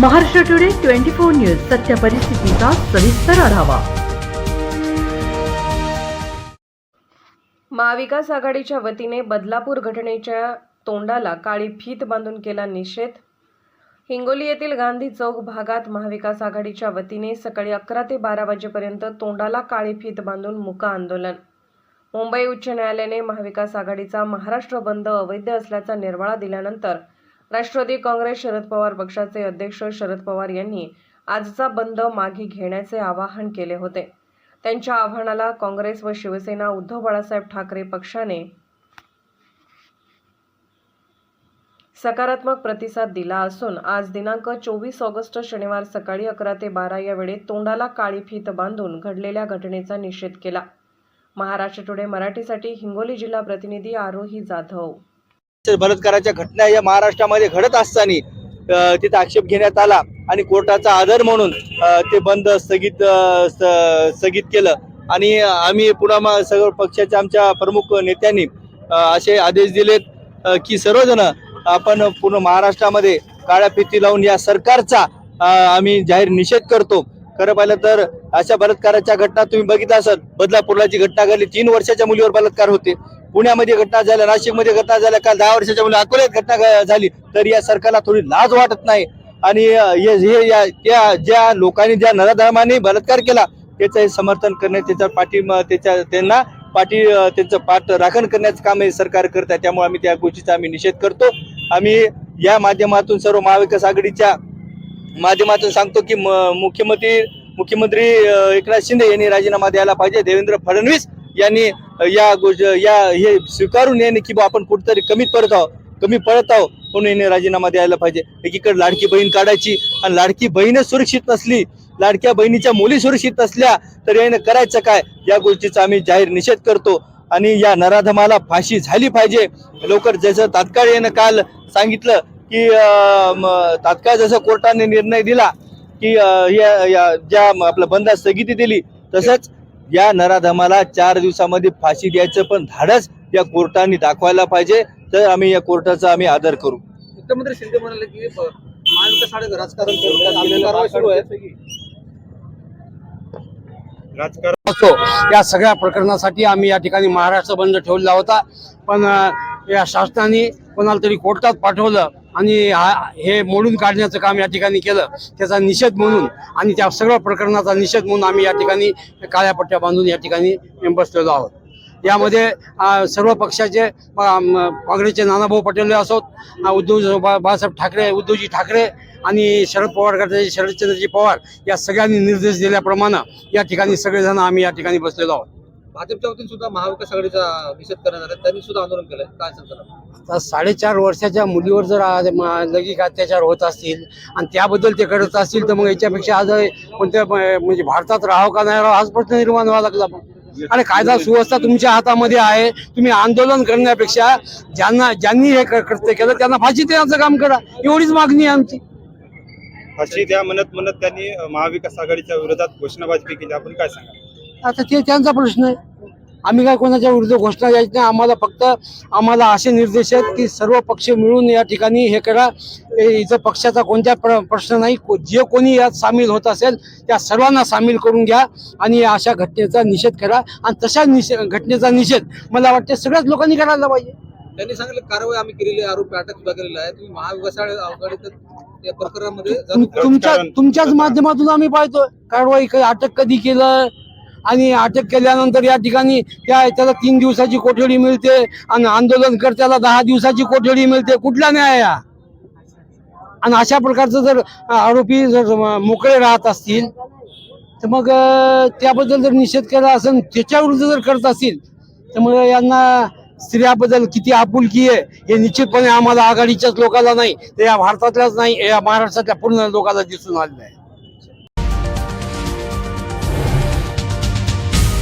Maharashtra today twenty four news सत्य परिस्थितीचा सविस्तर आढावा. महाविकास आघाडीच्या वतीने बदलापूर घटनेच्या तोंडाला काळी फीत बांधून केला निषेध. हिंगोली येथील गांधी चौक भागात महाविकास आघाडीच्या वतीने सकाळी अकरा ते बारा वाजेपर्यंत तोंडाला काळी फीत बांधून मुका आंदोलन. मुंबई उच्च न्यायालयाने महाविकास आघाडीचा महाराष्ट्र बंद अवैध असल्याचा निर्वाळा दिल्यानंतर राष्ट्रवादी काँग्रेस शरद पवार पक्षाचे अध्यक्ष शरद पवार यांनी आजचा बंद मागे घेण्याचे आवाहन केले होते. त्यांच्या आव्हानाला काँग्रेस व शिवसेना उद्धव बाळासाहेब ठाकरे पक्षाने सकारात्मक प्रतिसाद दिला असून आज दिनांक चोवीस ऑगस्ट शनिवार सकाळी अकरा ते बारा या वेळेत तोंडाला काळी फीत बांधून घडलेल्या घटनेचा निषेध केला. महाराष्ट्र टुडे मराठीसाठी हिंगोली जिल्हा प्रतिनिधी आरोही जाधव. बलात्काराच्या घटना या महाराष्ट्रामध्ये घडत असताना तिथे आक्षेप घेण्यात आला आणि कोर्टाचा आदर म्हणून ते बंद स्थगित स्थगित केलं. आणि आम्ही पुन्हा सर्व पक्षाच्या आमच्या प्रमुख नेत्यांनी असे आदेश दिलेत की सर्वजण आपण पूर्ण महाराष्ट्रामध्ये काळ्या फिती लावून या सरकारचा आम्ही जाहीर निषेध करतो. खरं पाहिलं तर अशा बलात्काराच्या घटना तुम्ही बघितला असाल बदलापूरला जी घटना घडली तीन वर्षाच्या मुलीवर बलात्कार होते. पुण्यामध्ये घटना झाल्या नाशिकमध्ये घटना झाल्या काल दहा वर्षाच्या मुली अकोल्यात घटना झाली तर या सरकारला थोडी लाज वाटत नाही. आणि हे हे या त्या ज्या लोकांनी ज्या नराधर्माने बलात्कार केला त्याचं हे समर्थन करणे त्याच्या पाठी त्याच्या त्यांना पाठी त्यांचं पाठ राखण करण्याचं काम हे सरकार करत आहे. त्यामुळे आम्ही त्या गोष्टीचा आम्ही निषेध करतो. आम्ही या माध्यमातून सर्व महाविकास आघाडीच्या माध्यमातून सांगतो की म- मुख्यमंत्री मुख्यमंत्री एकनाथ शिंदे यांनी राजीनामा द्यायला पाहिजे. देवेंद्र फडणवीस यांनी या गोष्ट या हे स्वीकारून येणे की बा आपण कुठेतरी कमी पडत आहोत कमी पडत आहोत म्हणून याने राजीनामा द्यायला पाहिजे. एकीकडे लाडकी बहीण काढायची आणि लाडकी बहीणच सुरक्षित नसली लाडक्या बहिणीच्या मुली सुरक्षित नसल्या तर याने करायचं काय? या गोष्टीचा आम्ही जाहीर निषेध करतो. आणि या नराधमाला फाशी झाली पाहिजे. लवकर जसं तात्काळ यानं काल सांगितलं की तात्काळ जसं कोर्टाने निर्णय दिला की या या- ज्या आपलं बंदा स्थगिती दिली तसंच या नराधमाला चार दिवसामध्ये फाशी द्यायचं पण धाडस या कोर्टाने दाखवायला पाहिजे. तर आम्ही या कोर्टाचा आम्ही आदर करू. मुख्यमंत्री शिंदे म्हणाले की महाविकास राजकारण या सगळ्या प्रकरणासाठी आम्ही या ठिकाणी महाराष्ट्र बंद ठेवलेला होता. पण या शासनाने कोणाला तरी कोर्टात पाठवलं आणि हा- हे मोडून काढण्याचं काम या ठिकाणी केलं. त्याचा निषेध म्हणून आणि त्या सगळ्या प्रकरणाचा निषेध म्हणून आम्ही या ठिकाणी काळ्या पट्ट्या बांधून या ठिकाणी बसलेलो आहोत. यामध्ये सर्व पक्षाचे काँग्रेसचे नानाभाऊ पटेल असोत उद्धव बाळासाहेब ठाकरे उद्धवजी ठाकरे आणि शरद पवार गटाचे शरदचंद्रजी पवार या सगळ्यांनी निर्देश दिल्याप्रमाणे या ठिकाणी सगळेजण आम्ही या ठिकाणी बसलेलो आहोत. भाजपच्या वतीने सुद्धा महाविकास आघाडीचा निषेध करण्यात आला. त्यांनी सुद्धा आंदोलन केलंय. काय सांगतात आता साडेचार वर्षाच्या मुलीवर जर आज म- लैंगिक अत्याचार होत असतील आणि त्याबद्दल ते करत असतील तर मग याच्यापेक्षा आज कोणत्या म- म्हणजे भारतात राहावं का नाही राहावं हाच प्रश्न निर्माण व्हावा लागला. मग आणि कायदा सुव्यवस्था तुमच्या हातामध्ये आहे. तुम्ही आंदोलन करण्यापेक्षा ज्यांना ज्यांनी हे क- कृत्य केलं त्यांना फाशी देण्याचं काम करा. एवढीच मागणी आहे आमची. फाशी द्या म्हणत म्हणत त्यांनी अ, महाविकास आघाडीच्या विरोधात घोषणाबाजी केली. आपण काय सांगा आता ते त्यांचा प्रश्न आहे. आम्ही काय कोणाच्या विरुद्ध घोषणा द्यायची नाही. आम्हाला फक्त आम्हाला असे निर्देश आहेत की सर्व पक्ष मिळून या ठिकाणी हे करा. इथं पक्षाचा कोणत्या प्र प्रश्न नाही. को- जे कोणी यात सामील होत असेल त्या सर्वांना सामील करून घ्या आणि या अशा घटनेचा निषेध करा. आणि तशा निषे घटनेचा निषेध मला वाटते सगळ्याच लोकांनी करायला पाहिजे. त्यांनी सांगितलं कारवाई आम्ही केलेली आरोपी अटक सुद्धा केलेला आहे. तुम्ही महाविकास आघाडीत त्या प्रकरणामध्ये तुमच्या तुमच्याच माध्यमातून आम्ही पाहतो कारवाई अटक कधी केलं? आणि अटक केल्यानंतर या ठिकाणी त्या त्याला तीन दिवसाची कोठडी मिळते आणि आंदोलनकर्त्याला दहा दिवसाची कोठडी मिळते. कुठला न्याय या आणि अशा प्रकारचं जर आरोपी जर मोकळे राहत असतील तर मग त्याबद्दल जर निषेध केला असेल त्याच्याविरुद्ध जर करत असतील तर मग यांना स्त्रियाबद्दल किती आपुलकी आहे हे निश्चितपणे आम्हाला आघाडीच्याच लोकांना नाही तर या भारतातल्याच नाही या महाराष्ट्रातल्या पूर्ण लोकांना दिसून आलेलं आहे.